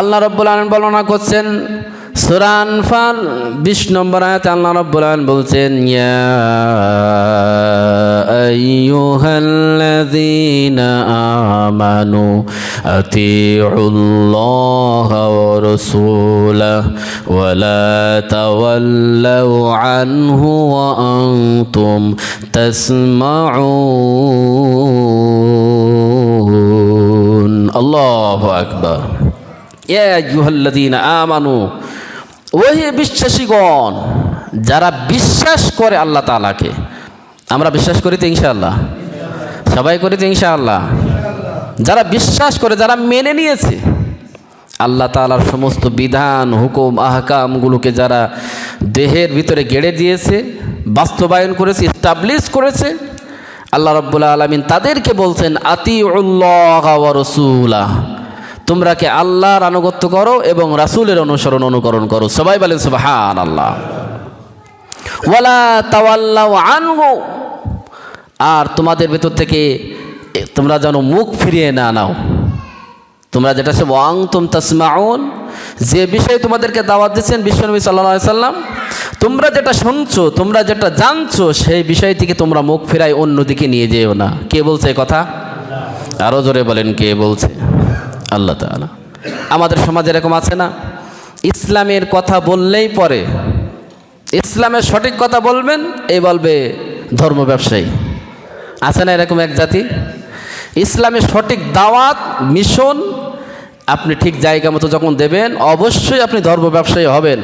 আল্লাহ রব্বুল আলম বর্ণনা করছেন সুরান ফাল বিশ নম্বর আয়াতে আল্লাহ রব্বুল আলম বলছেন, ইয়া আইয়ুহাল্লাযীনা আমানু আতিউল্লাহ ওয়া রাসূলাহু ওয়া লা তাওয়াল্লাউ আনহু ওয়া আনতুম তাসমাউন। আল্লাহু আকবার। আমানু, ওহে বিশ্বাসীগণ, যারা বিশ্বাস করে আল্লাহ তাআলাকে, আমরা বিশ্বাস করি তো ইনশাআল্লাহ? সবাই করি তো ইনশাআল্লাহ? যারা বিশ্বাস করে, যারা মেনে নিয়েছে, আল্লাহ তাআলার সমস্ত বিধান, হুকুম, আহকামগুলোকে যারা দেহের ভিতরে গেড়ে দিয়েছে, বাস্তবায়ন করেছে স্টাবলিশ করেছে, আল্লাহ রব্বুল্লা আলমিন তাদেরকে বলছেন আতি উল্লাহ রসুলাহ। তোমরা কে আল্লাহর আনুগত্য করো এবং রাসূলের অনুসরণ অনুকরণ করো। সবাই বলেন সুবহান আল্লাহ ওয়ালা তাওয়াল্লাউ আনহু। আর তোমাদের ভেতর থেকে তোমরা যেন মুখ ফিরিয়ে না নাও। তোমরা যেটা সে ওয়াং তুম তাসমাউন, যে বিষয়ে তোমাদেরকে দাওয়াত দিচ্ছেন বিশ্বনবী সাল্লাহ সাল্লাম, তোমরা যেটা শুনছো, তোমরা যেটা জানছো, সেই বিষয় থেকে তোমরা মুখ ফেরাই অন্যদিকে নিয়ে যেও না। কে বলছে কথা? আরও জোরে বলেন, কে বলছে? আল্লাহ তাআলা। আমাদের সমাজে এরকম আছে না? ইসলামের কথা বললেই পরে ইসলামের সঠিক কথা বলবেন, এই বলবে ধর্ম ব্যবসায়ী। আছে না এরকম এক জাতি? ইসলামের সঠিক দাওয়াত, মিশন আপনি ঠিক জায়গা মতো যখন দেবেন, অবশ্যই আপনি ধর্ম ব্যবসায়ী হবেন।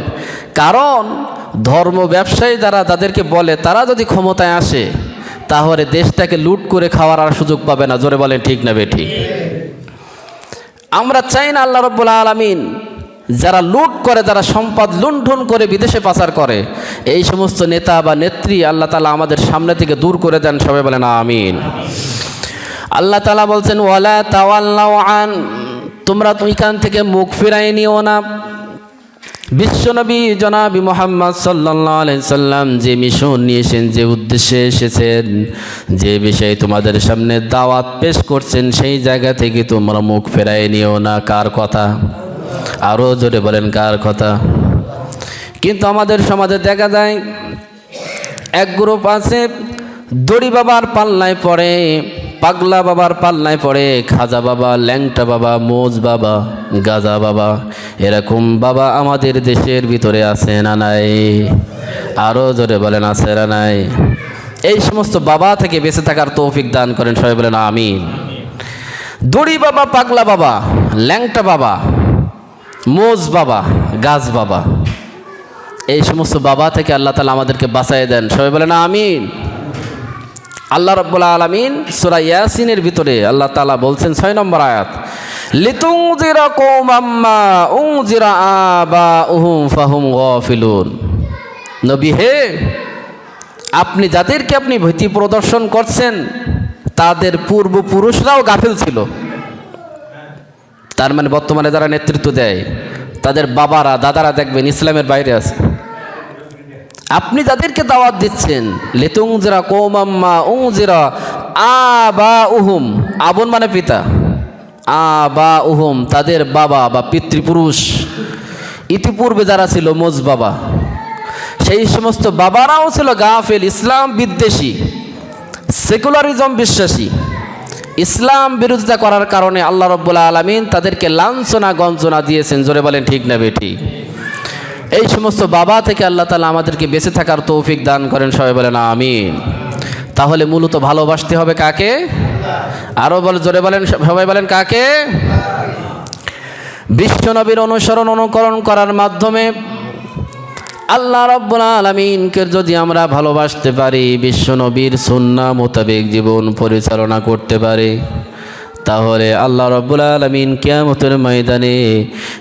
কারণ ধর্ম ব্যবসায়ী যারা তাদেরকে বলে, তারা যদি ক্ষমতায় আসে, তাহলে দেশটাকে লুট করে খাওয়ার আর সুযোগ পাবে না। জোরে বলেন, ঠিক না বে, ঠিক? আমরা চাই না আল্লাহ রব্বুল আলমিন যারা লুট করে, যারা সম্পদ লুণ্ঠন করে বিদেশে পাচার করে, এই সমস্ত নেতা বা নেত্রী আল্লাহ তালা আমাদের সামনে থেকে দূর করে দেন, সবাই বলেন আমিন। আল্লাহ তালা বলছেন, ওয়ালা তাওয়াল্লাহ আন, তোমরা তো এখান থেকে মুখ ফিরাই নিও না। বিশ্বনবী জনাবি মোহাম্মদ সাল্লাহ সাল্লাম যে মিশন নিয়েছেন, যে উদ্দেশ্যে এসেছেন, যে বিষয়ে তোমাদের সামনে দাওয়াত পেশ করছেন, সেই জায়গা থেকে তোমরা মুখ ফেরাই নিও না। কার কথা? আরও জোরে বলেন, কার কথা? কিন্তু আমাদের সমাজে দেখা যায়, এক গ্রুপ আছে, দড়ি বাবার পাল্লায় পড়ে পাগলা বাবার পাল্লায় পড়ে, খাজা বাবা, ল্যাংটা বাবা, মোজ বাবা, গাজা বাবা, এরকম বাবা আমাদের দেশের ভিতরে আছে না নাই? আরও জোরে বলেন, আছে না নাই? এই সমস্ত বাবা থেকে বেঁচে থাকার তৌফিক দান করেন, সবাই বলেন, আমিন। দড়ি বাবা, পাগলা বাবা, ল্যাংটা বাবা, মোজ বাবা গাছ বাবা, এই সমস্ত বাবা থেকে আল্লাহ তালা আমাদেরকে বাঁচাই দেন, সবাই বলেন, আমিন। আল্লাহ রব্বুল আলমিন সুরা ইয়াসিনের ভিতরে আল্লাহ তালা বলছেন ছয় নম্বর আয়াত লিতুং জিরা কৌমাম্মা উং জিরা উহুম ফাহুম গফিলুন। নবী হে, আপনি যাদেরকে আপনি ভীতি প্রদর্শন করছেন, তাদের পূর্বপুরুষরাও গাফিল ছিল। তার মানে বর্তমানে যারা নেতৃত্ব দেয়, তাদের বাবারা, দাদারা দেখবেন ইসলামের বাইরে আছে। আপনি যাদেরকে দাওয়াত দিচ্ছেন লেতুং জিরা কৌমাম্মা উং জিরা আ বা উহুম আবন মানে পিতা আ বা উহুম তাদের বাবা বা পিতৃপুরুষ। ইতিপূর্বে যারা ছিল মোজ বাবা, সেই সমস্ত বাবারাও ছিল গাফেল, ইসলাম বিদ্বেষী, সেকুলারিজম বিশ্বাসী। ইসলাম বিরোধিতা করার কারণে আল্লাহ রব্বুল্লা আলমিন তাদেরকে লাঞ্ছনা গঞ্জনা দিয়েছেন। জোরে বলেন, ঠিক না বেঠি? এই সমস্ত বাবা থেকে আল্লাহ তালা আমাদেরকে বেঁচে থাকার তৌফিক দান করেন। সবাই বলেন, আমিন। তাহলে মূলত ভালোবাসতে হবে কাকে? আরও বলে, জোরে বলেন, সবাই বলেন, কাকে? বিশ্বনবীর অনুসরণ, অনুকরণ করার মাধ্যমে আল্লাহ রব্বুল আলমিনকে যদি আমরা ভালোবাসতে পারি বিশ্বনবীর সুন্না মোতাবেক জীবন পরিচালনা করতে পারি। তাহলে আল্লাহ রব্বুল আলমিন কেয়ামতের ময়দানে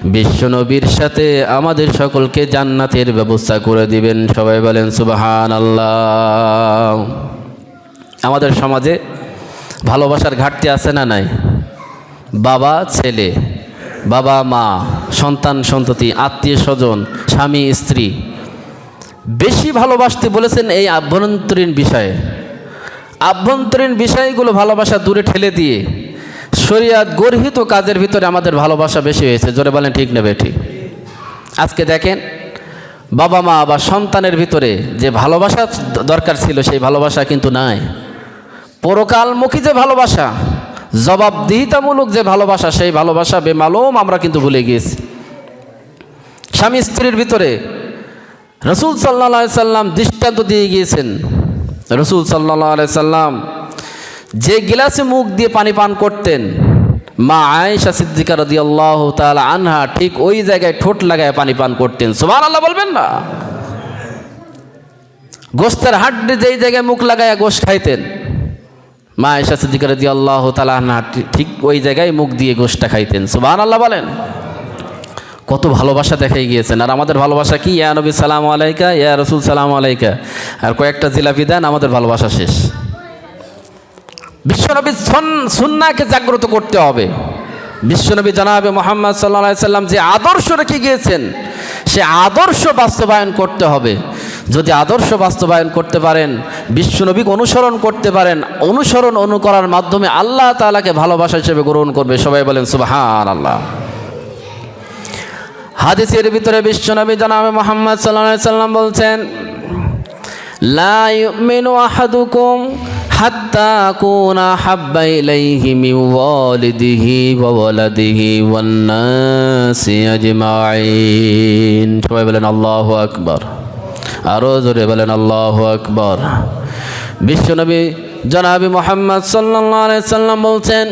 বিশ্বনবীর সাথে আমাদের সকলকে জান্নাতের ব্যবস্থা করে দিবেন। সবাই বলেন সুবাহান আল্লাহ আমাদের সমাজে ভালোবাসার ঘাটতি আছে না নাই? বাবা, ছেলে, বাবা, মা, সন্তান, সন্ততি, আত্মীয় স্বজন, স্বামী, স্ত্রী, বেশি ভালোবাসতে বলেছেন এই আভ্যন্তরীণ বিষয়ে। আভ্যন্তরীণ বিষয়গুলো ভালোবাসা দূরে ঠেলে দিয়ে শরিয়াত গর্হিত কাজের ভিতরে আমাদের ভালোবাসা বেশি হয়েছে। জোরে বলেন, ঠিক নেবে ঠিক। আজকে দেখেন, বাবা মা বা সন্তানের ভিতরে যে ভালোবাসা দরকার ছিল, সেই ভালোবাসা কিন্তু নাই। পরকালমুখী যে ভালোবাসা, জবাবদিহিতামূলক যে ভালোবাসা, সেই ভালোবাসা বেমালুম আমরা কিন্তু ভুলে গিয়েছি। স্বামী স্ত্রীর ভিতরে রসুল সাল্লা সাল্লাম দৃষ্টান্ত দিয়ে গিয়েছেন। রসুল সাল্লা সাল্লাম যে গিলাসে মুখ দিয়ে পানি পান করতেন, মা আয়েশা সিদ্দিকা রদি আল্লাহ আনহা ঠিক ওই জায়গায় ঠোঁট লাগায় পানি পান করতেন। সুমান আল্লাহ বলবেন না? গোস্তের হাড্ডি যেই জায়গায় মুখ লাগায় গোস্ত খাইতেন। মা আয়েশা সিদ্দিকা রদি আল্লাহ আনহা ঠিক- ওই জায়গায় মুখ দিয়ে গোস্তটা খাইতেন। সুবান আল্লাহ বলেন। কত ভালোবাসা দেখাই গিয়েছেন। আর আমাদের ভালোবাসা কি? ইয়া নবী সালাম আলাইকা, ইয়া রসুল সালাম আলাইকা। আর কয়েকটা জিলাপি দেন, আমাদের ভালোবাসা শেষ। বিশ্বনবী সন- সুন্নাকে জাগ্রত করতে হবে। বিশ্বনবী জানাবে মোহাম্মদ সাল্লা সাল্লাম যে আদর্শ রেখে গিয়েছেন, সে আদর্শ বাস্তবায়ন করতে হবে। যদি আদর্শ বাস্তবায়ন করতে পারেন, বিশ্বনবীকে অনুসরণ করতে পারেন, অনুসরণ অনুকরার মাধ্যমে আল্লাহ তাআলাকে ভালোবাসা হিসেবে গ্রহণ করবে। সবাই বলেন সুবাহান আল্লাহ হাদিসের ভিতরে বিশ্বনবী জানাবে মোহাম্মদ সাল্লা সাল্লাম বলছেন, লা আহাদুকুম হাত্তা কুনা হাব্বা ইলাইহি মিন ওয়ালিদিহি ওয়া ওয়ালাদিহি ওয়ান নাসি আজমাইন সবাই বলেন আল্লাহু আকবার আরো জোরে বলেন আল্লাহু আকবার বিশ্বনবী জনাবি মোহাম্মদ সাল্লাল্লাহু আলাইহি সাল্লাম বলছেন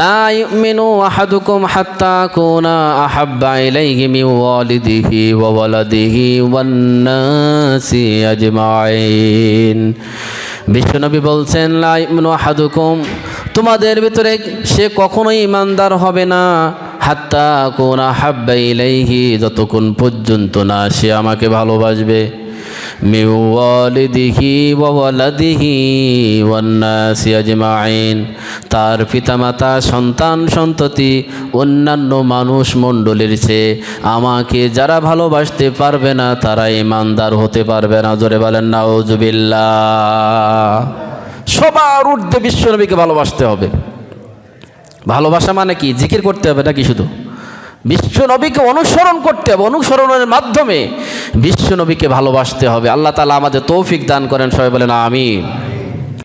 لا يؤمن أحدكم حتى أكون أحب إليه من والده وولده والناس أجمعين বিশ্বনবী বলছেন, লা হাদুকুম তোমাদের ভিতরে সে কখনোই ইমানদার হবে না। হাত্তা কোন হাব্বা ইলাইহি, যতক্ষণ পর্যন্ত না সে আমাকে ভালোবাসবে। মিওয়ালিদিহি ওয়ালাদিহি ওয়ান্নাসি আজমাইন। তার পিতামাতা, সন্তান, সন্ততি, অন্যান্য মানুষ মণ্ডলীর চেয়ে আমাকে যারা ভালোবাসতে পারবে না, তারা ইমানদার হতে পারবে না। জোরে বলেন না ওজুবিল্লা সবার ঊর্ধ্বে বিশ্বনবীকে ভালোবাসতে হবে। ভালোবাসা মানে কি? জিকির করতে হবে নাকি শুধু? বিশ্ব নবীকে অনুসরণ করতে হবে। অনুসরণের মাধ্যমে বিশ্ব নবীকে ভালোবাসতে হবে। আল্লাহ তালা আমাদের তৌফিক দান করেন। সবাই বলেন, আমিন।